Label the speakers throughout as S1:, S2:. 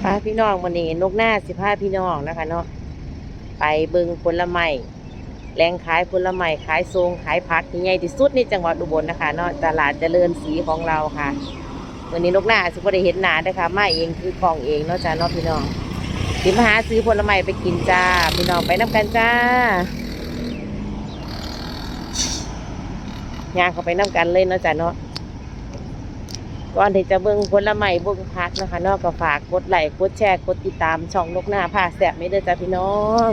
S1: พาพี่น้องวันนี้นกหน้าสิพาพี่น้องนะคะเนาะไปเบิงผลไม้แหล่งขายผลไม้ขายทรงขายผักที่ใหญ่ที่สุดในจังหวัดอุบลนะคะ เนาะตลาดเจริญศรีของเราค่ะวันนี้นกหน้าสิบ่ได้เห็นหนาเด้ค่ะมาเองคือของเองเนาะจ้าเนาะพี่น้องสิมาหาซื้อผลไม้ไปกินจ้า พี่น้องไปน้ำกันจ้าย่างเข้าไปน้ำกันเลยเนาะจ้าเนาะ ก่อนที่จะเบิ่งผลไม้เบิ่งพักนะคะนอกก็ฝากกดไลค์กดแชร์กดติดตามช่องนกหน้าผ้าแสบไม่เด้อจ้าพี่น้อง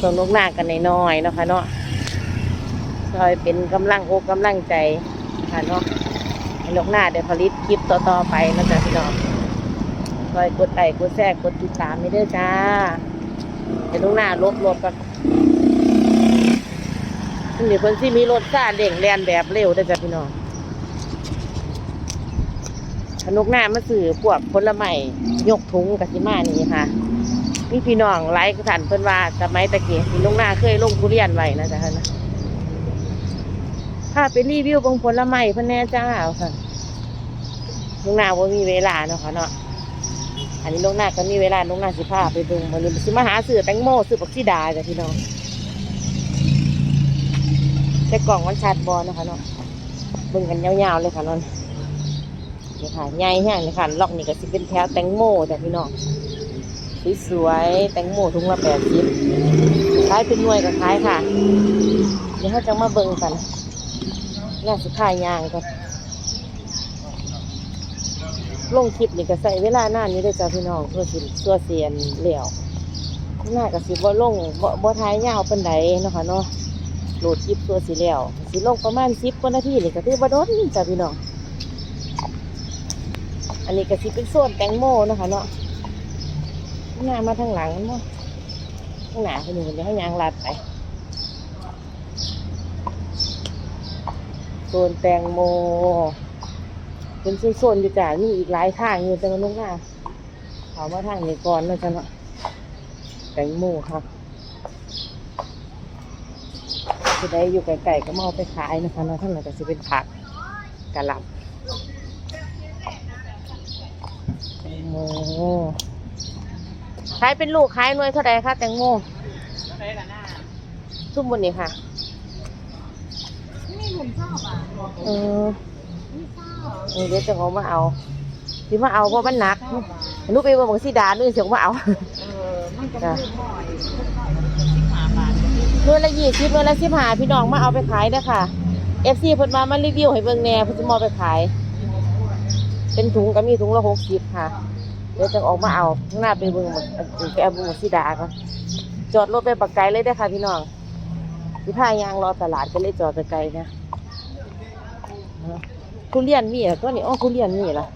S1: ช่องนกหน้ากันน้อยๆนะคะเนาะคอยเป็นกำลังอกกำลังใจนะคะเนาะให้นกหน้าได้ผลิตคลิปต่อๆไปนะจ้าพี่น้องคอยกดไลค์กดแชร์กดติดตามไม่เด้อจ้าเดี๋ยวนกหน้าลบลบกันเดี๋ยวเพิ่นสิมีรถซาเด่งแลนแบบเร็วเด้จ้าพี่น้อง นกหน้ามาสื่อพวกผลไม้ยกถุงกับสิมานี่ค่ะมีพี่น้องไลฟ์สันเพิ่นว่าสมัยตะเกียพี่นกหน้าเคยลงทุเรียนไว้นะจ๊ะนะถ้าไปรีวิวบางผลไม้เพิ่นแน่จ้าเอาค่ะนกหน้าว่ามีเวลาเนาะค่ะเนาะอันนี้นกหน้าก็มีเวลานกหน้าสิพาไปเบิ่งวันนี้สิมาหาซื้อแตงโมซื้อปักซีดาจ้ะพี่น้องแต่กล่องมันชัดบอลนะคะเนาะเบิ่งกันยาวๆเลยค่ะนน นี่ค่ะใหญ่แห้งนี่ค่ะล็อกนี่ก็สิเป็นแถวแตงโมแต่พี่น้องสวยๆแตงโมถุงละแปดสิบขายเป็นหน่วยก็ขายค่ะเดี๋ยวเขาจะมาเบิ่งกันน่าสุดท้ายยางกันลงคลิปนี่ก็ใส่เวลาหน้านี้ด้วยจ้าพี่น้องเพื่อสิตัวเสียนเหลี่ยวหน้าก็สิบ่ลงบ่บ่ท้ายยาวเป็นไดเนาะค่ะเนาะโหลดคลิปตัวสีเหลี่ยวสิลงประมาณสิบกว่านาทีนี่ก็ถือว่าโดนจ้าพี่น้อง อันนี้ก็สิเป็นส่วนแตงโมนะคะเนาะหน้ามาทางหลังเนาะข้างหน้าคนหนึ่งเดี๋ยวให้ยางลัดไปส่วนแตงโม เป็นโซนๆอยู่จ้ะมีอีกหลายทางอยู่แต่ว่าลูกหน้าเขามาทางนี้ก่อนนะจ๊ะเนาะแตงโมครับจะได้อยู่ไกลๆก็มาเอาไปขายนะคะเนาะท่านหลังก็จะเป็นผักกะหล่ำ แตงโมขายเป็นลูกขายหน่วยเท่าไรคะแตงโมทุ่มบนนี้ค่ะ
S2: นี่ผมชอบอะ
S1: เออ
S2: ไม่ชอบ
S1: เออเดี๋ยวจะเอามาเอาที่มาเอาเพราะมันหนักหนุไปว่าบางสีดาด้วยเสียงมาเอา
S2: เออมันก็พูดหน่อยพูดหน่อยมันสิบห้าบาทจะเป็น
S1: หน่วยละยี่สิบหน่วยละสิบห้าพี่น้องมาเอาไปขายเด้อค่ะเอฟซีเพิ่นมามารีวิวให้เบิ่งแหน่เพิ่นจะมาเอาไปขาย เป็นถุงก็มีถุงละหกสิบค่ะ เดี๋ยวจะออกมาเอาข้างหน้าไปเบิ่งหมดไปเอาบิ่งหมดสีดาก่อนจอดรถไปปักไกลเลยเด้ค่ะพี่น้องสิพายางรอตลาดก็เลยจอดไปไกลนะทุเรียนมีเหรอตัวนี้อ๋อทุเรียนมีเหรอ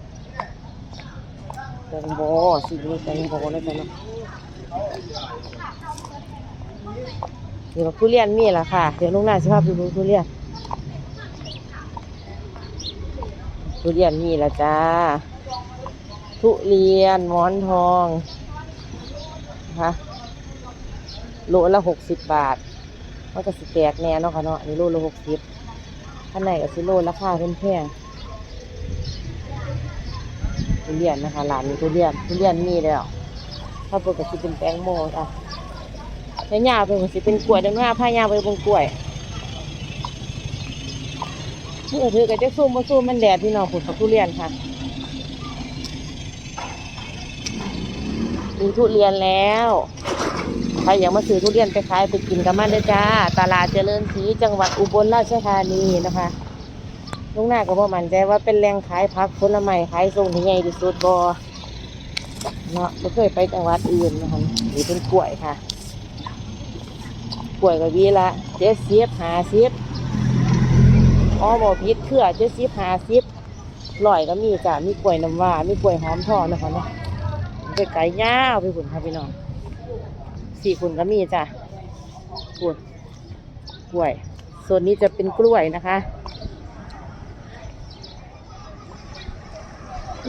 S1: แตงโมสีนี้แตงโมแล้วกันเนาะนี่ว่าทุเรียนมีเหรอค่ะ เดี๋ยวลุงหน้าสิพาไปดูทุเรียนทุเรียนมีล้วจ้า ทุเรียนหมอนทองนะคะโลละหกสิบบาทมันก็สิแตกแน่เนาะค่ะเนาะอันนี้โลละหกสิบข้างในก็สิโลราคาเพิ่นแพงทุเรียนนะคะร้านนี้ทุเรียนทุเรียนมีแล้ว ถ้าปกติเป็นแตงโมอะแล้วยาวไปมันสิเป็นกล้วยดังหน้าผ้ายาวไปบนกล้วยนี่ก็ถือกับจะซูมมาซูมมันแดดพี่น้องผลกับทุเรียนค่ะ มีทุเรียนแล้วใครอยากมาซื้อทุเรียนไปขายไปกินกันมาเด้อจ้า ตลาดเจริญศรีจังหวัดอุบลราชธานีนะคะลุงหน้าก็บ่มั่นใจว่าเป็นแหล่งขายผักผลไม้ขายส่งที่ใหญ่ที่สุดบ่เนาะไม่เคยไปจังหวัดอื่นนะคะนี่เป็นกล้วยค่ะ กล้วยก็วีละเจ็ดสิบห้าสิบอ๋อบ่พิษเครือเจ็ดสิบห้าสิบร้อยก็มีจ้ะมีกล้วยน้ำว้ามีกล้วยหอมทองนะคะเนาะ ไปไก่ยาวไปฝุ่นค่ะพี่น้องสี่ฝุ่นก็มีจ้ะฝุ่นกล้วยส่วนนี้จะเป็นกล้วยนะคะ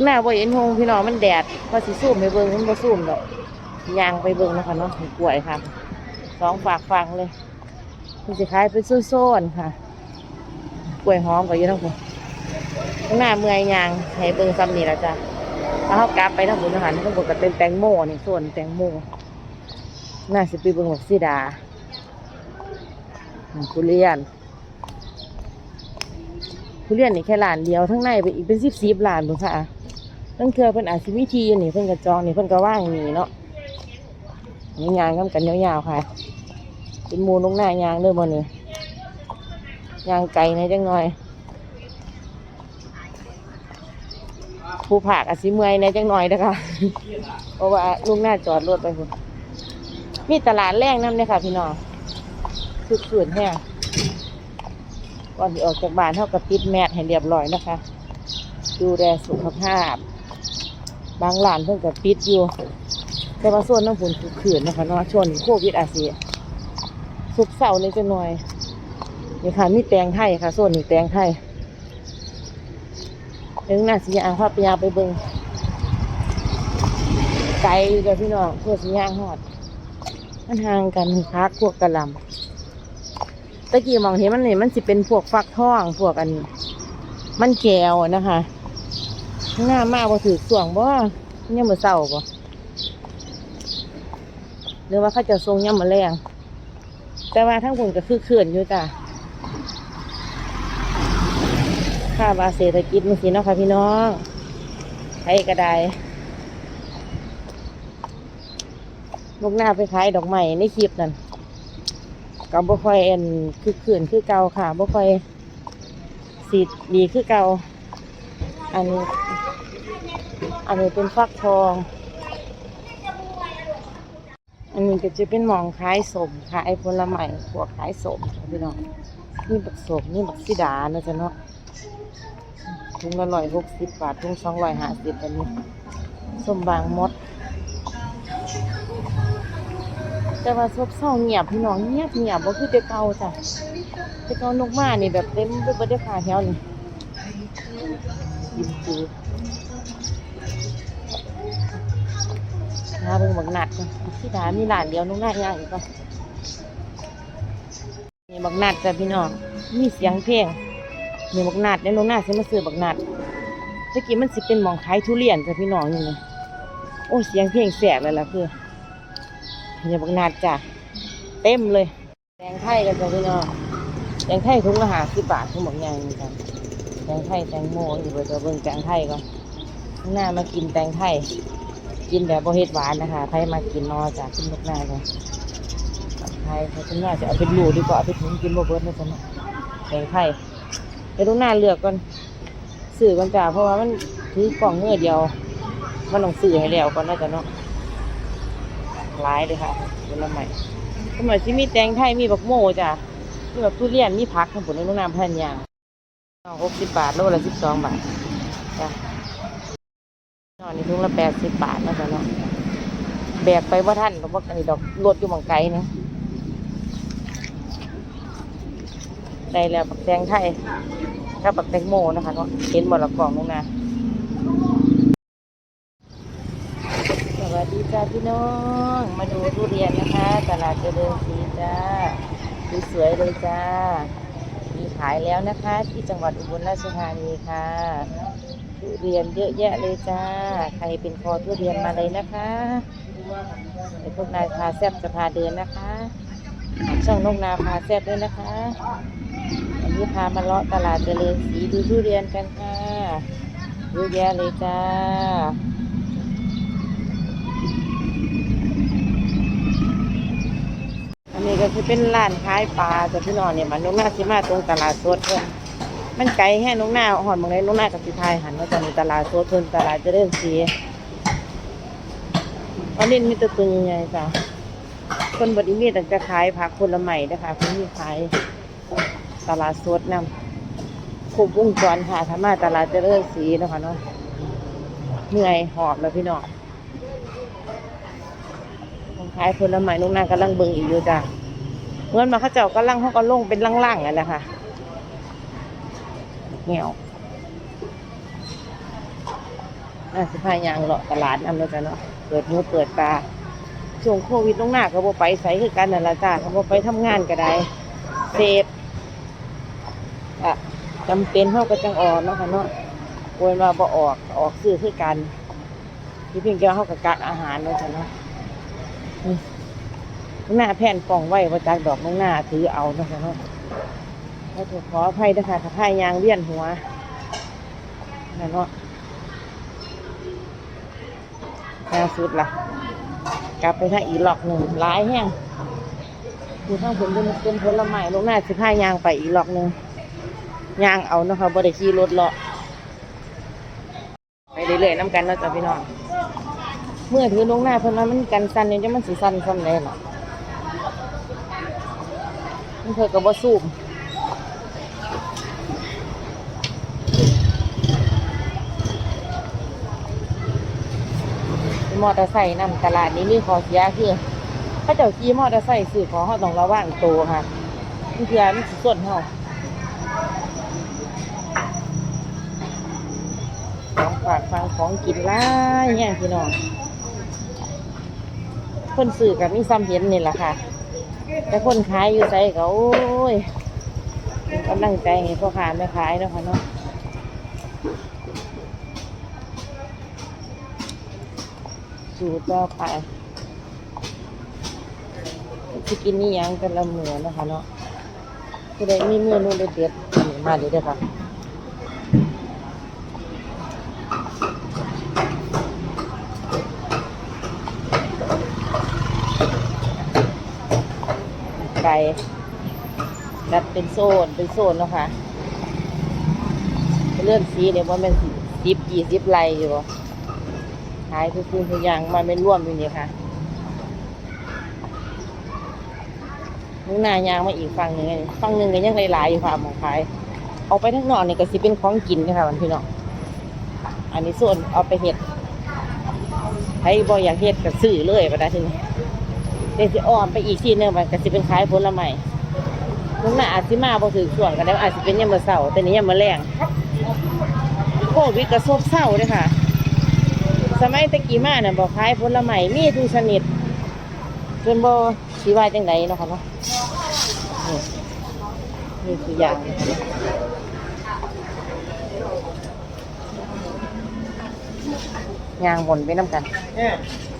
S1: หน้าบ่เห็นหงพี่น้องมันแดดว่าสิซูมไปเบิ่งมันบ่ซูมดอกยางไปเบิ่งนะคะเนาะกล้วยค่ะสองฝากฟังเลยมันจะขายเป็นโซนๆค่ะกล้วยหอมก็อยู่ทั้งคนข้างหน้าเมื่อยยางให้เบิ่งซ้ำนี่ละจ้ะ ถ้าเขากลับไปทางบุญอาหารทั้งหมดก็เป็นแตงโมนี่ส่วนแตงโมน่าสิไปเบิ่งบักซีดาอืมทุเรียนทุเรียนนี่แค่หลานเดียวทั้งในไปอีกเป็นสิบสิบล้านบุค่ะตั้งเทือเพิ่นอาจสิมีทีนี่เพิ่นกระจองนี่เพิ่นก็ว่างนี่เนาะนี่ยางกันกันยาวๆค่ะ เป็นมูลงหน้ายางเด้อบ่นี่ยางไก่ในจังหน่อย ผู้ผากอาสิเมื่อยในจังหน่อยนะคะเพราะว่าลุงหน้าจอดรถไปคุณมีตลาดแรงน้ำเนี่ยค่ะ พี่น้องคือขืนแห้งก่อนที่ออกจากบ้านเท่ากับติดแมทให้เรียบร้อยนะคะ ดูแลสุขภาพ บางร้านเพิ่งกับปิดอยู่ แต่ว่าส่วนน้ำฝนคือขืนนะคะเนาะช่วงโควิดอาเซียสุกเสาร์นี่จะหน่อยนี่ค่ะมีแตงไทยค่ะส่วนนี้แตงไทย ถึงน่าสิยางพาไปยาไปเบิงไกลอยู่กับพี่น้องเพื่อสิยางหอด มันห่างกันพักพวกกระลำตะกี้มองเห็นมันนี่มันสิเป็นพวกฟักทองพวกอัน มันแก้วนะคะข้างหน้ามากบ่ถือส่วงบ่ยังมือเศร้าบ่หรือว่าเขาจะทรงย่ำมาแรงแต่ว่าทั้งคนก็คือเขื่อนอยู่จ้ะ ค่าบาเศรษฐกิจมันสิเนาะค่ะพี่น้องใครก็ได้ลูกหน้าไปขายดอกไม้ในคลิปนั่นก็บ่ค่อยเอ็นคือขื่นคือเก่าค่ะบ่ค่อยสีดีคือเก่าอันนี้อันนี้เป็นฟักทอง อันนี้ก็จะเป็นหมองขายสมขายผลไม้พวกขายสมพี่น้องนี่บักสมนี่บักซิดาเนาะจ๊ะเนาะ ถุงละร้อยหกสิบบาทถุงสองร้อยห้าสิบอันนี้ส้มบางมด แต่ว่าซบเศร้าเงียบพี่น้องเงียบเงียบบ่คือแต่เก่าจ้ะแต่เก่านกมานี่แบบเต็มไปหมดเลยค่ะแถวนี้ยิ้มจืดนาเบิ่งบักหนัดก่อนที่ดามีหลานเดียวนกหน้าย่างอีกก่อนนี่บักหนัดจ้ะพี่น้อง มีเสียงเพลง นี่บักนาดเนี่ยน้องนาดสิมาซื้อบักนาดตะกี้มันสิเป็นหมองขายทุเรียนจ้ะพี่น้องนี่นะโอ้เสียงเพลงแสบเลยล่ะคือนี่บักนาดจ้ะเต็มเลยแตงไทยกันจ้ะพี่น้องแตงไทยถุงละหาสิบบาทถุงบักใหญ่เหมือนกันแตงไทยแตงโมอยู่เบอร์เบิ่งแตงไทยก่อนข้างหน้ามากินแตงไทยกินแบบบ่เฮ็ดหวานนะคะใครมากินนอจ้ะขึ้นบักนาดเลยไทยเขาจะน่าจะเอาเป็นหลูดีกว่าเอาไปถุงกินบ่เบิดนะจ๊ะเนาะแตงไทย เดี๋ยวต้องหน้าเลือกก่อนสื่อก่อนจ้าเพราะว่ามันถือกล่องเงื่อเดียว มันต้องสื่อให้แล้วก่อนน่าจะเนาะร้ายเลยค่ะเป็นละใหม่สมัยที่มีแตงไทยมีบักโม่จ้ะมีแบบทุเรียนมีผักทั้งผลในโรงน้ำพันยางหกสิบบาทโลละสิบสองบาทจ้ะนอนนี่ทุงละแปดสิบบาทนะจ๊ะเนาะแบกไปว่าท่านเพราะว่าอันนี้ดอกรถอยู่บางไกลนะ ได้แล้วบักแตงไทยถ้าบักแตงโมนะคะเนาะเห็นหมดละกล่องนึงนะสวัสดีจ้าพี่น้อง มาดูทุเรียนนะคะ ตลาดเจริญศรีจ้าสวยๆเลยจ้า มีขายแล้วนะคะ ที่จังหวัดอุบลราชธานีค่ะทุเรียนเยอะแยะเลยจ้า ใครเป็นคอทุเรียนมาเลยนะคะเดี๋ยวพวกนายพาแซบจะพาเดินนะคะ ช่องนกนาพาแซบด้วยนะคะ นี้พามาเลาะตลาดเจริญศรีดูทุเรียนกันค่ะเยอะแยะเลยจ้าอันนี้ก็คือเป็นร้านขายปลาแต่พี่น้องเนี่ยมันนกหน้าสิมาตรงตลาดสดเพิ่นมันไกลแค่นกหน้าหอนบางเลยนกหน้ากับสิไทยหันว่าจะมีตลาดสดเพิ่นตลาดเจริญศรีวันนี้มีตะตึงไงจ้ะคนบดีมีแต่จะขายผักผลไม้นะคะเพิ่นมีขาย ตลาดสดนำคุบวงจรค่ะถ้ามาตลาดเจริญศรีนะคะเนาะเหนื่อยหอบแล้วพี่น้องคนขายผลไม้ลูกนางกำลังเบิ่งอีกอยู่จ้ะเงินมาเขาเจ้ากำลังเขาก็ลงเป็นล่างๆนั่นแหละค่ะเหี่ยวน่าสิพายางเลาะตลาดนำแล้วจ้ะเนาะเปิดหูเปิดตาช่วงโควิดลงหน้าก็บ่ไปใส่คือกันนั่นแหละจ้ะเขาบ่ไปทำงานก็ได้เซฟ อะจำเป็นเท่ากับจังออกเนาะค่ะเนาะโวยมาบ่ออกออกซื้อคือกันที่เพียงแค่เขากับกักอาหารเลยจ้ะเนาะนี่หน้าแผ่นกล่องไว้ประจักดอกน้องหน้าถือเอาเนาะจ้ะเนาะแล้วถูกขออภัยด้วยค่ะถ้าพายยางเวียนหัวนั่นเนาะล่าสุดล่ะ กลับไปทางอีหลอกหนึ่งร้ายแห้งดูข้างผมเป็นเป็นผลไม้ลงหน้าสิพายางไปอีหลอกหนึ่ง ยางเอานะคะบ่ได้ขี่รถเลาะไปเรื่อยๆน้ำกันเนาะจ้ะพี่น้องเมื่อถือลงหน้าเพิ่นว่ามันกันสั่นเนี่ยจะมันสิสั่นซ้ำเลยเนาะมันเคยกับว่าสูบมอเตอร์ไซค์นำตลาดนี้มีขอเสียคือถ้าเจ้าขี่มอเตอร์ไซค์สื่อขอเขาต้องระวังตัวค่ะมันคือมันสิส่วนเขาของ ฝากฟังของกินหล่ายเนี่ยพี่น้องคนสื่อกับมีซ้ำเห็นนี่แหละค่ะ แต่คนขายอยู่ใจก็โอ้ยกำลังใจให้พ่อค้าแม่ขายเนาะค่ะเนาะสู่ต่อไปจะกินนี่ยังกันละเหมือเนะคะเนาะคือได้มีเมนูเด็ดๆมาเลยเด้อค่ะ ดัดเป็นโซนเป็นโซนแล้วค่ะเลื่อนสีเนี่ยว่ามันสิบยี่สิบไลอยู่บ่ขายทุกทุกอย่างมาเป็นร่วมอยู่นี่ค่ะนุ่งหนายางมาอีกฝั่งหนึ่งนี่ฝั่งหนึ่งก็ยังหลายๆอยู่ค่ะหมองขายเอาไปทั้งนอกนี่ยก็สิเป็นของกินนะคะมันพี่น้องอันนี้ส่วนเอาไปเห็ดให้บ่อยากเห็ดก็ซื้อเลยไปได้ทีนี้ เดี๋ยวสิอ้อมไปอีกที่หนึงมันก็สิเป็นขายผลไม้ลุงน่ะอาจสิมาบ่ถึงช่วงก็ได้อาจสิเป็นยามมื้อเช้าแต่นี้ยามมื้อแลงโควิดก็ซบเซาเด้อค่ะ สมัยตะกี้มาน่ะบ่ขายผลไม้มีทุกชนิดจนบ่สิว่าจังไดเนาะค่ะเนาะนี่นี่คืออย่างนะคะ ยางบนไปน้ำกัน เ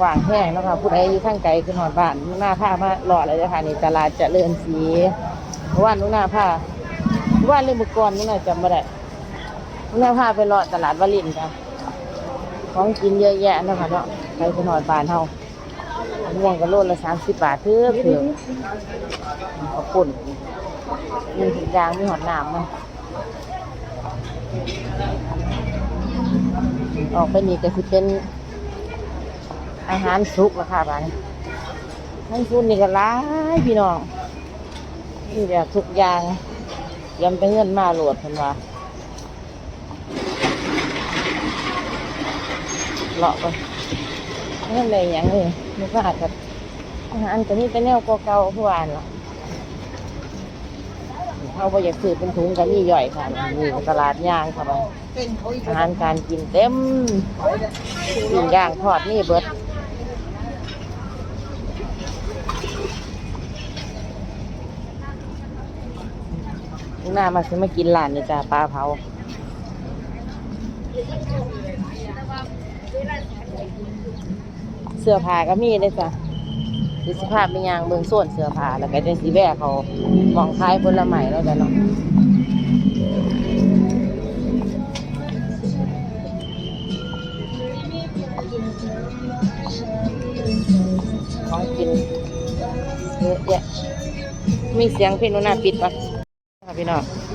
S1: กว่างแห้งนะคะผู้ใดอยู่ข้างไกลคือหอดบ้านนุ่หน้าผ้ามาหล่อเลยนะคะนี่ตลาดเจะเลื่อนสีเมื่านนุ่หน้าผ้าเมื่านเรื่องบุกรนุ่งหน้าจำไม่ได้นุ่หน้าผ้าไปหล่อตลาดวารินจ้ะของกินเยอะแยะนะคะเนาะใครคือหอดบ้านเฮาม่วงก็โลละสามสิบบาทเถื่อเถือขอบคุณมีถุงยางมีหอดน้ำมัน ออกไปนี่ก็คือเป็นอาหารสุกราคาบาททั้งซุนนี่ก็ร้ายพี่น้องนี่แบบทุกอย่างยมไปเงินมาหลดเพิ่นว่าเลาะไปเงินเลยอย่างเลยนึกว่าอาจจะอาหารก็นี่แต่แนวเก่าๆผู้อ่านล่ะ เขาบ่อยากซื้อเป็นถุงก็มีย่อยค่ะนี่ตลาดย่างค่ะบ่อาหารการกินเต็มปิ้งย่างทอดนี่เบิดหน้ามาซื้อมากินหลานเลยจ้าปลาเผาเสื้อผ้าก็มีเลยจ้ะ ดิสภาพเป็นยางเมืองส่วนเสื้อผ้าแล้วก็จะสีแบกเขามองคล้ายผลไม้แล้วจ้ะเนาะของกินเยอะแยะมีเสียงเพลงโนนน่าปิดปะค่ะพี่น้องค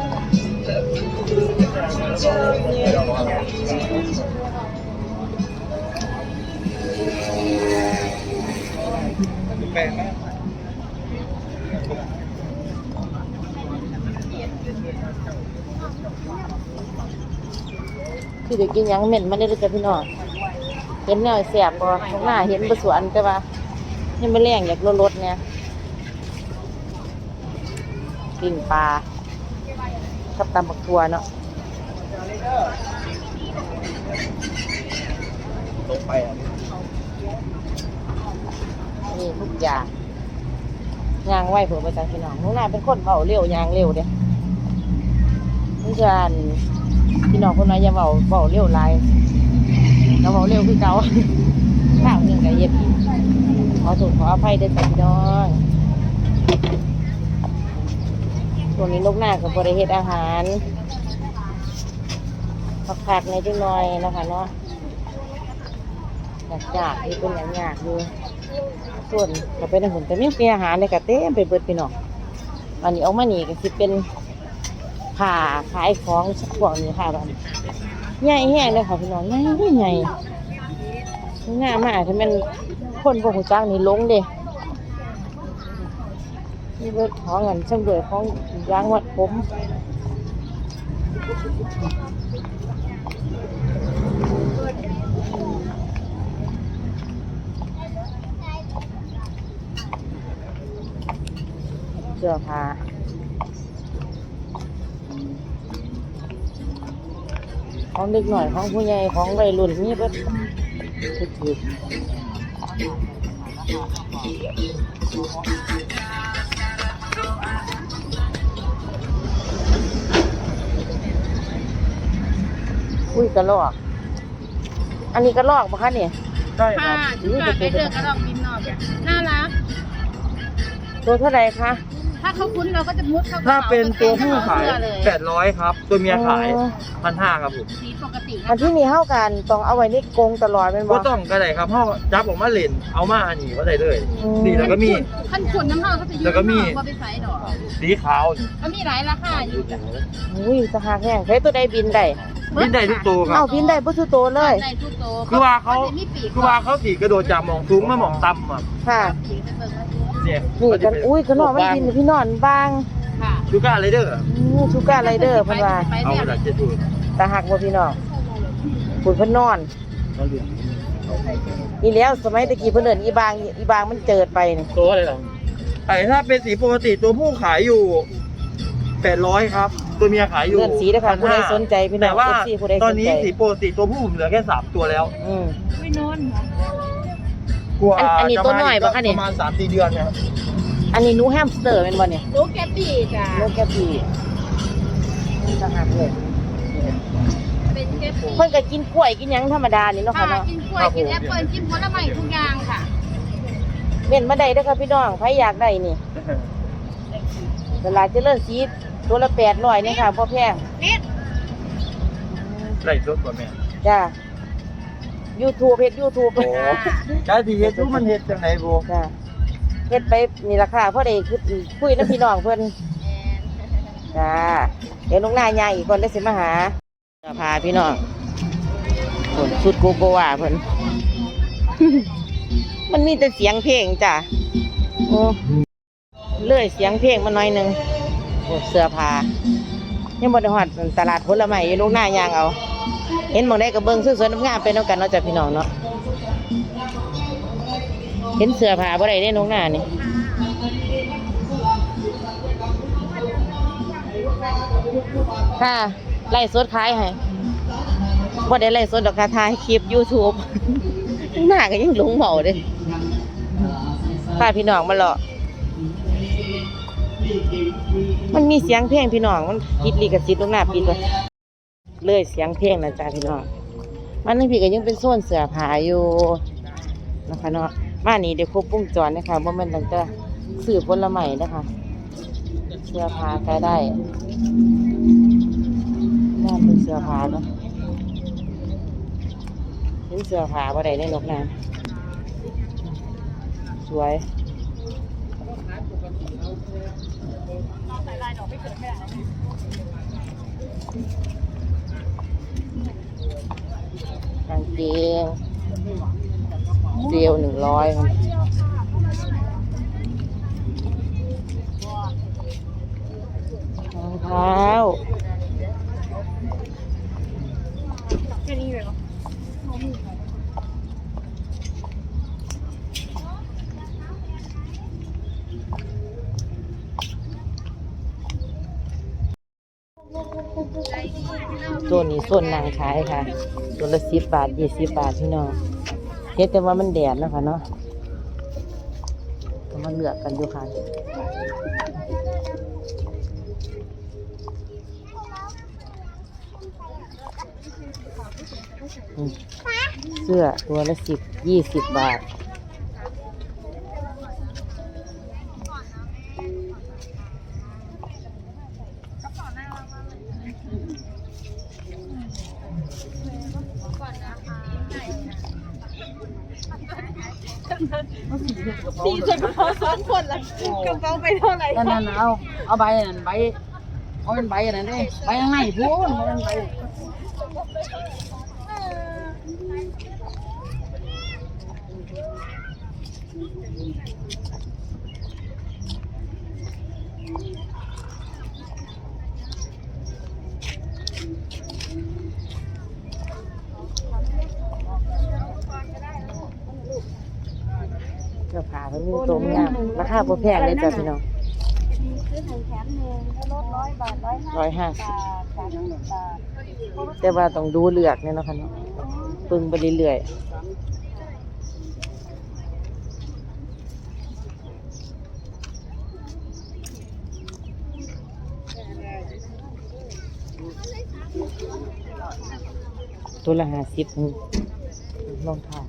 S1: ื อจะกินหยังเหม็นมาได้เลยจ้ะพี่น้อง เห็นแนวแสบบ่ข้างหน้าเห็นบสวนแต่ว่ายังไม่แรงอยากลดรถเนี่ยปิ่งปลากับตำบักทัวเนาะ
S3: ลงไปอะ
S1: นี่ทุกอย่างยางไหวเผื่อไปจากพี่น้องน้องนาเป็นคนเบาเร็วยางเร็วเด้นี่จะอันพี่น้องคนนั้นอย่าเบาเบาเร็วไรเราเบาเร็วคือเก่าข้าวหนึ่งกับเย็บขอโทษขออภัยเด้อจ้ะพี่น้องช่วนี้นกหน้ากับบริเฮ็ดอาหาร ผักในจังหน่อยนะคะเนาะอยากอยากที่เป็นอย่างยากอยู่ส่วนก็เป็นหุ่นแต่มีมีอาหารในกระเต้มไปเบิดพี่น้องอันนี้เอามานี่ก็สิเป็นผ่าขายของสักพวกนี้ค่ะแบบใหญ่แห้งเลยค่ะพี่น้องใหญ่ใหญ่ง่ามมากถ้ามันคนพวกหูจ้างนี่ลงเด้นี่รถของเงินช่างเดือของยางวัดผม สื้อผ้าของเด็กหน่อยของผู้ใหญ่ของวัยรุ่นนี่เบิดทุกทีอุ้ยกระลอก อันนี้กระลอกปะคะเนี่ย
S3: ใช่ค
S2: ค่ะ
S3: รับ
S2: ชุดแบบไปเลือกกระดองบินนอกอะน่ารัก
S1: ตัวเท่าไหร่คะ
S2: ถ้าเขาคุ้นเราก็จะมุดเข้ากระ
S3: ถ้า
S2: เป๋า
S3: เป็นตัวผู้ขาย
S2: เสื้อเลย
S3: แปดร้อยครับ ตัวเมียขาย
S1: อ๋อ
S3: พันห้าครับผม
S2: สีปกตินะ
S1: อันที่นี่เท่ากันต้องเอาไว้ในกรงตลอดเป็นบ่
S3: ก็ต้องก็ได้ครับเพราะว่าจับออกมาเล่นเอามาอันนี้ก็ได้เลย
S1: อืม
S3: นี่แล้วก็มี
S2: ขั้นขุนน้ำเฮาก็จะยื
S3: แล้วก็มี
S2: ว่าไปใส่ดอก
S3: สีขาวนี่
S2: ก็มีหลายราคาอยู่จ้ะ
S1: อุ้ยสหากแห้งใช้ตัวใดบินได้
S3: บินได้ทุกตัวครั
S1: เอา
S3: บ
S1: บินได้ปุ๊ทุกตัวเลย
S2: ได้ทุกโตว
S3: คือว่าเขา
S2: จะมีปีก
S3: คือว่าเขาสีกระโดดจากหมองสูงมาหมองต่ำอะ
S1: ค่ะ
S2: ปีกไปเบิ่งแล้ว
S3: เนี่ย
S1: นี่กันอุ้ยกระนอนมันบินพี่นอนบาง
S2: ค่ะ
S3: ชูการไรเดอร์
S1: อู้ชูการไรเดอร์เพิ่นว่า
S2: ไป
S3: เอา
S2: เนี่ย
S3: มาจากเจ็ดตัว
S1: ตาหักบ่พี่น้องคุณเพิ่นนอน
S3: เขาเหลือง
S1: อีแล้วสมัยตะกี้เพิ่นเดินอีบางอีบางมันเจิดไปนี่
S3: ตัวอะไรหรอไอ้ถ้าเป็นสีปกติตัวผู้ขายอยู่แปดร้อยครับ ตัวเมียขายอยู่
S1: เลื่อนสีเด้อค่ะผู้ใดสนใจพี่น้
S3: แต่
S1: อง
S3: ว่า
S1: FC ผู้ใด
S3: ต
S1: ส
S3: อน
S1: น
S3: นี้
S1: ใจ
S3: สีปกติตัวผู้ผมเหลือแค่สามตัวแล้ว
S1: อืม
S2: วินน
S3: กลัว
S1: อันอันนี้
S3: จะ
S1: ตัว
S3: มา
S1: น้อย
S3: ก
S1: ปะคะเนี่ย
S3: ประมาณสามสี่เดือนนะครับ
S1: อันนี้หนูแฮมสเตอร์แม่นบ่เนี่ย
S2: ลูกแกปปี้จ้ะ
S1: โลแกพี่ตาหักเลย
S2: เป็นแกปปี้
S1: เพิ่นก็กินกล้วยกินหยังธรรมดานี่เนาะ
S2: ค่ะ
S1: ค่ะเนาะ
S2: กินกล้วยกินแอปเปิ้ลกินผลไม้ทุกอย่างค่ะ
S1: เม่นมาได้เด้อค่ะพี่น้องใครอยากได้นี่ตลาดเจริญศรีตัวละ800นี่ค่ะบ่แพง
S2: นิด
S3: ไล่รถกว่าแม่
S1: จ้า YouTube เฮ็ด YouTube
S3: โอ้การที่เฮ็ดทุกมันเฮ็ดจังไหนบ่
S1: จ้าเฮ็ดไปนี่ราคาพอได้คือคุยกับพี่น้องเพิ่นจ้าเดี๋ยวลงหน้ายายอีกคนได้สิมาหาพาพี่น้องเพิ่นสุดโกโกวาเพิ่นมันมีแต่เสียงเพลงจ้ะโอ้เลื่อยเสียงเพลงมาหน่อยหนึงโอ้เสื้อผ้ายังบ่ได้ฮอดตลาดผลไม้อยู่ลงหน้ายางเอา เห็นมองได้ก็เบิ่งสวยๆงามๆไปนำกันเนาะจ้ะพี่น้องเนาะเห็นเสื้อผ้าบ่ได้เด้น้องหน้านี่ค่ะไล่สดขายให้บ่ได้ไล่สดดอกค่ะถ่ายคลิป YouTube หน้าก็ยังหลงเหมาเด้พาพี่น้องมาเลาะมันมีเสียงเพลงพี่น้อง มันผิดลิขสิทธิ์ลูกหน้าปิดไว้ เลยเสียงเพลงนะจ๊ะพี่น้องมันนี่พี่ก็ยังเป็นโซนเสือผาอยู่นะคะเนาะมานี่เดี๋ยวครบวงจรนะคะว่ามันตั้งแต่สื่อผลไม้นะคะเสือผาก็ได้น่าเป็นเสือผาเนาะเห็นเสือผาบ่ได้ในนกนะสวยก กางเกงเดียวหนึ่งร้อยรองเท้าตัวนี้ส่วนนางขายค่ะ ตัวละสิบบาทยี่สิบบาทพี่น้องเฮ็ดแต่ว่ามันแดดนะคะเนาะก็มาเลือกกันอยู่ค่ะเสื้อตัวละสิบยี่สิบบาท
S2: สี่ส่วนกระเพาะสองคนละกระเพาะไปเท่าไหร่
S4: นั่นนั่นเอาเอาใบนั่นใบเอาเป็นใบอันนั้นเด้ใบข้างในพูนเอาเป็น
S1: เสื้อผ้ามันมีตัวงามราคาบ่แพงเลยจ้ะพี่น้อง
S2: ซื้อหนึ่งแถมหนึ่งแล้วลดร้อยบาทร้อยห้า
S1: ร้อยห้าสิบ
S2: บาทสามหนึ่งบาท
S1: แต่ว่าต้องดูเลือกเนี่ยเนาะค่ะเนาะปึงไปเรื่อยๆตัวละห้าสิบรองเท้า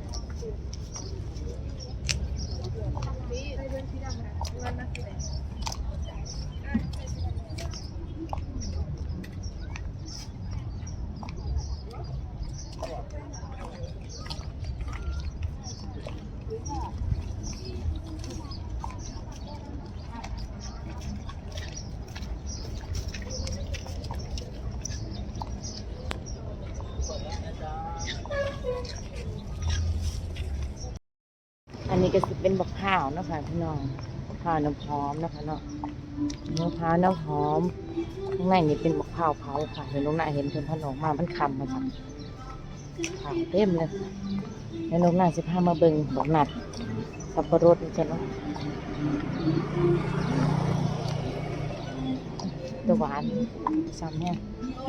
S1: อั นี้ก็สิเป็นบักข้าวนะคะพี่น้องบักข้าวน้ำหอมนะคะเนาะมะพร้าวน้ำหอมข้างในนี่เป็นบักข้าวเผาค่ะเห็นลงหน้าเห็นเพิ่นพันออกมามันคำมาจ้ะข้าวเต็มเลยแล้วลงหน้าสิพามาเบิ่งบักหนัดสับปะรดนี่จ้ะเนาะตัวหวานซ้ำแห้ง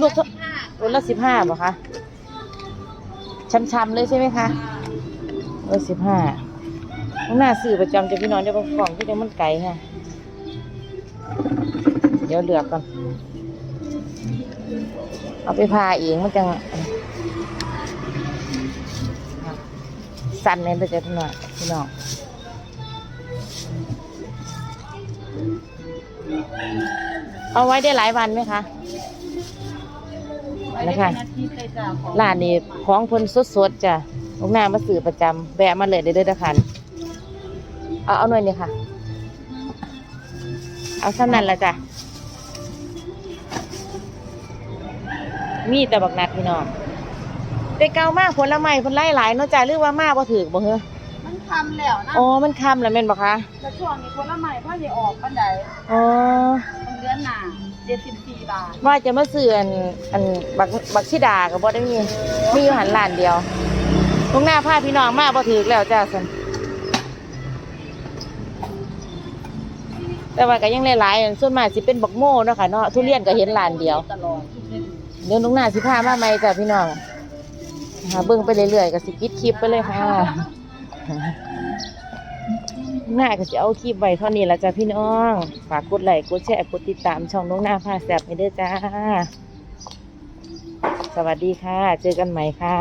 S1: ลูกเท่าลูกละสิบห้าบ่คะช้ำๆเลยใช่ไหมคะเออสิบห้า ข้างหน้าซื้อประจำจะพี่น้องเดี๋ยวบางกล่องที่เดี๋ยวมันไก่ค่ะเดี๋ยวเลือกก่อน เอาไปพาเองมันจังสั่นเลยจะพี่น้องพี่น้องเอาไว้ได้หลายวันไหมคะ
S2: ไปได้เป็นอาทิตย์เลยจ้ะ
S1: ร้านนี้ของพิ่นสดๆจ้ะลูกหน้ามาสื่อประจำแวะมาเลยเด้อเด้อคัน เอาเอาหน่อยนี่ค่ะ เอาสั้นนั้นละจ้ะ มีแต่บักนัดพี่น้องแต่เก่ามากผลไม้ผลไล่หลายเนาะจ้ะหรือว่ามาบ่ถือบ่เหรอ
S2: มันคำแล้วนะ
S1: อ๋อมันคำแล้วแม่นบ่คะ
S2: แล้วช่วงนี้ผลไม้พ่อจะออกปันใด
S1: อ๋อ
S2: มันเดือนหนาเจ็ดสิบสี่บาท
S1: ว่าจะมาซื้ออันอันบักบักชิดาก็บ่ได้มีมีอยู่หันร้านเดียวลูกหน้าพาพี่น้องมาบ่ถือแล้วจ้ะซั่น แต่ว่าก็ยังหลายๆส่วนมากสิเป็นบักโม่เนาะค่ะเนาะทุเรียนก็เห็นร้านเดียว
S2: ตลอด
S1: เดี๋ยวลุงหน้าสิพามาใหม่จ้ะพี่น้องหาเบิ่งไปเรื่อยๆก็สิปิดคลิปไปเลยค่ะหน้าก็สิเอาคลิปไว้เท่านี้ละจ้ะพี่น้อง ฝากกดไลค์กดแชร์กดติดตามช่องลุงหน้าพาแซ่บให้ด้อจ้า สวัสดีค่ะ เจอกันใหม่ค่ะ